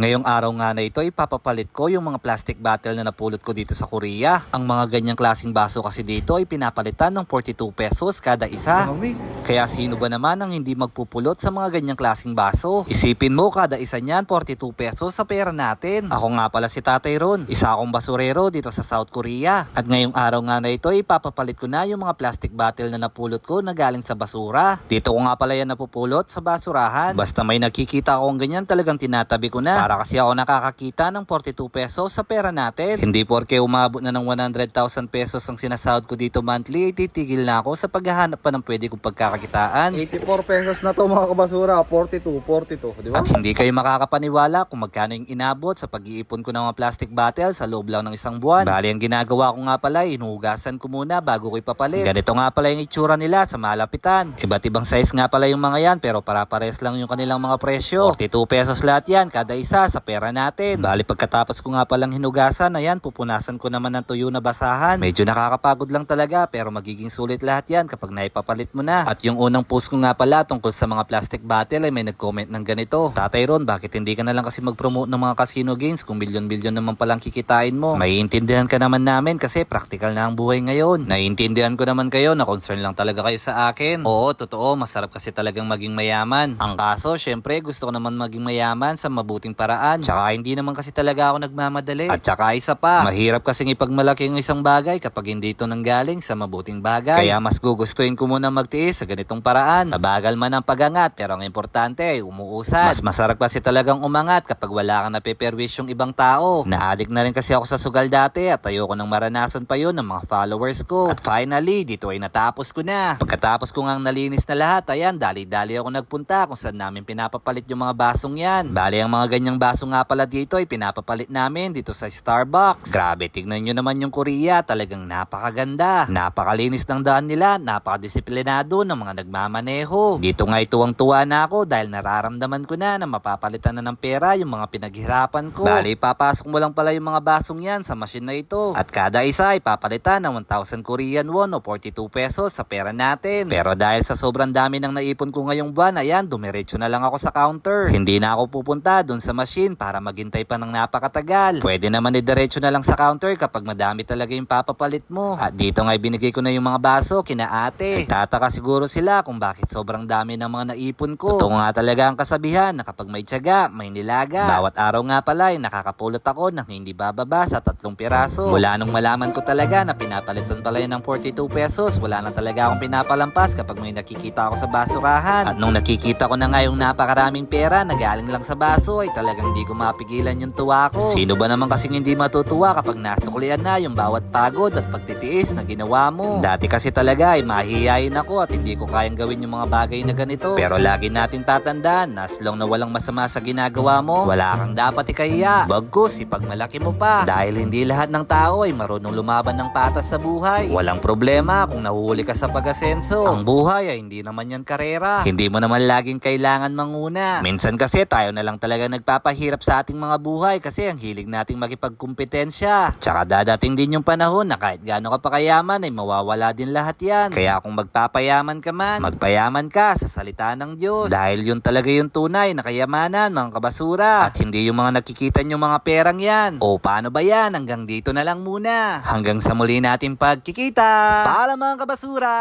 Ngayong araw nga na ito, ipapapalit ko yung mga plastic bottle na napulot ko dito sa Korea. Ang mga ganyang klaseng baso kasi dito ay pinapalitan ng 42 pesos kada isa. Kaya sino ba naman ang hindi magpupulot sa mga ganyang klaseng baso? Isipin mo kada isa niyan 42 pesos sa pera natin. Ako nga pala si Tatay Ron, isa akong basurero dito sa South Korea. At ngayong araw nga na ito, ipapapalit ko na yung mga plastic bottle na napulot ko na galing sa basura. Dito ko nga pala yan napupulot sa basurahan. Basta may nakikita akong ganyan talagang tinatabi ko na. Para kasi ako nakakakita ng 42 pesos sa pera natin. Hindi porke umabot na ng 100,000 pesos ang sinasahod ko dito monthly, titigil na ako sa paghahanap pa ng pwede kong pagkakakitaan. 84 pesos na to mga kabasura. 42, 42, di ba? At hindi kayo makakapaniwala kung magkano yung inabot sa pag-iipon ko ng mga plastic bottle sa loob lang ng isang buwan. Bali, ang ginagawa ko nga pala, inuhugasan ko muna bago ko ipapalit. Ganito nga pala yung itsura nila sa malapitan. Iba't ibang size nga pala yung mga yan, pero para-pares lang yung kanilang mga presyo. 42 pesos lahat yan, kada isa sa pera natin. Bali, pagkatapos ko nga palang hinugasan, ayan, pupunasan ko naman ng tuyo na basahan. Medyo nakakapagod lang talaga, pero magiging sulit lahat yan kapag naipapalit mo na. At yung unang post ko nga pala tungkol sa mga plastic bottle ay may nag-comment ng ganito. Tatay Ron, bakit hindi ka na lang kasi mag-promote ng mga casino games kung bilyon-bilyon naman palang kikitain mo? Maiintindihan ka naman namin kasi practical na ang buhay ngayon. Naiintindihan ko naman kayo na concern lang talaga kayo sa akin. Oo, totoo, masarap kasi talagang maging mayaman. Ang kaso, syempre, gusto ko naman maging mayaman sa mabuting paraan. Tsaka hindi naman kasi talaga ako nagmamadali. At tsaka isa pa, mahirap kasing ipagmalaki ang isang bagay kapag hindi ito nanggaling sa mabuting bagay. Kaya mas gugustuhin ko muna magtiis ganitong paraan. Mabagal man ang pagangat pero ang importante ay umuusad. Mas masarap kasi talagang umangat kapag wala kang napeperwish yung ibang tao. Naadik na rin kasi ako sa sugal dati at ayoko nang maranasan pa yun ng mga followers ko. At finally, dito ay natapos ko na. Pagkatapos ko ngang nalinis na lahat, ayan, dali-dali ako nagpunta kung saan namin pinapapalit yung mga basong yan. Bali, ang mga ganyang baso nga pala dito ay pinapapalit namin dito sa Starbucks. Grabe, tignan nyo naman yung Korea, talagang napakaganda. Napakalinis ng daan nila, napakadisiplinado ng mga nagmamaneho. Dito nga ituwang-tuwa na ako dahil nararamdaman ko na na mapapalitan na ng pera yung mga pinaghirapan ko. Bali, papasok mo lang pala yung mga basong yan sa machine na ito. At kada isa ay papalitan ng 1,000 Korean won o 42 pesos sa pera natin. Pero dahil sa sobrang dami ng naipon ko ngayong buwan, ayan, dumiretso na lang ako sa counter. Hindi na ako pupunta dun sa machine para maghintay pa ng napakatagal. Pwede naman idiretso na lang sa counter kapag madami talaga yung papapalit mo. At dito nga binigay ko na yung mga baso kina ate. Nagtataka siguro sila kung bakit sobrang dami ng mga naipon ko. Totoo nga talaga ang kasabihan na kapag may tiyaga, may nilaga. Bawat araw nga pala ay nakakapulot ako ng hindi bababa sa tatlong piraso. Mula nung malaman ko talaga na pinapalitan pala yun ng 42 pesos, wala na talaga akong pinapalampas kapag may nakikita ako sa basurahan. At nung nakikita ko na nga yung napakaraming pera na galing lang sa baso ay talagang di ko mapigilan yung tuwa ko. Sino ba naman kasing hindi matutuwa kapag nasuklian na yung bawat pagod at pagtitiis na ginawa mo? Dati kasi talaga ay mahihiyain ako at hindi ko kayang gawin yung mga bagay na ganito. Pero lagi natin tatandaan na as long na walang masama sa ginagawa mo, wala kang dapat ikahiya. Bagkus, ipagmalaki mo pa. Dahil hindi lahat ng tao ay marunong lumaban ng patas sa buhay. Walang problema kung nahuhuli ka sa pag-asenso. Ang buhay ay hindi naman yan karera. Hindi mo naman laging kailangan manguna. Minsan kasi tayo na lang talaga nagpapahirap sa ating mga buhay kasi ang hilig nating makipagkumpetensya. Tsaka dadating din yung panahon na kahit gaano ka pa kayaman ay mawawala din lahat yan. Kaya kung magpapayaman ka man, magpayaman ka sa salita ng Diyos. Dahil yun talaga yung tunay na kayamanan mga kabasura. At hindi yung mga nakikita yung mga perang yan. O paano ba yan? Hanggang dito na lang muna. Hanggang sa muli natin pagkikita. Paalam mga kabasura!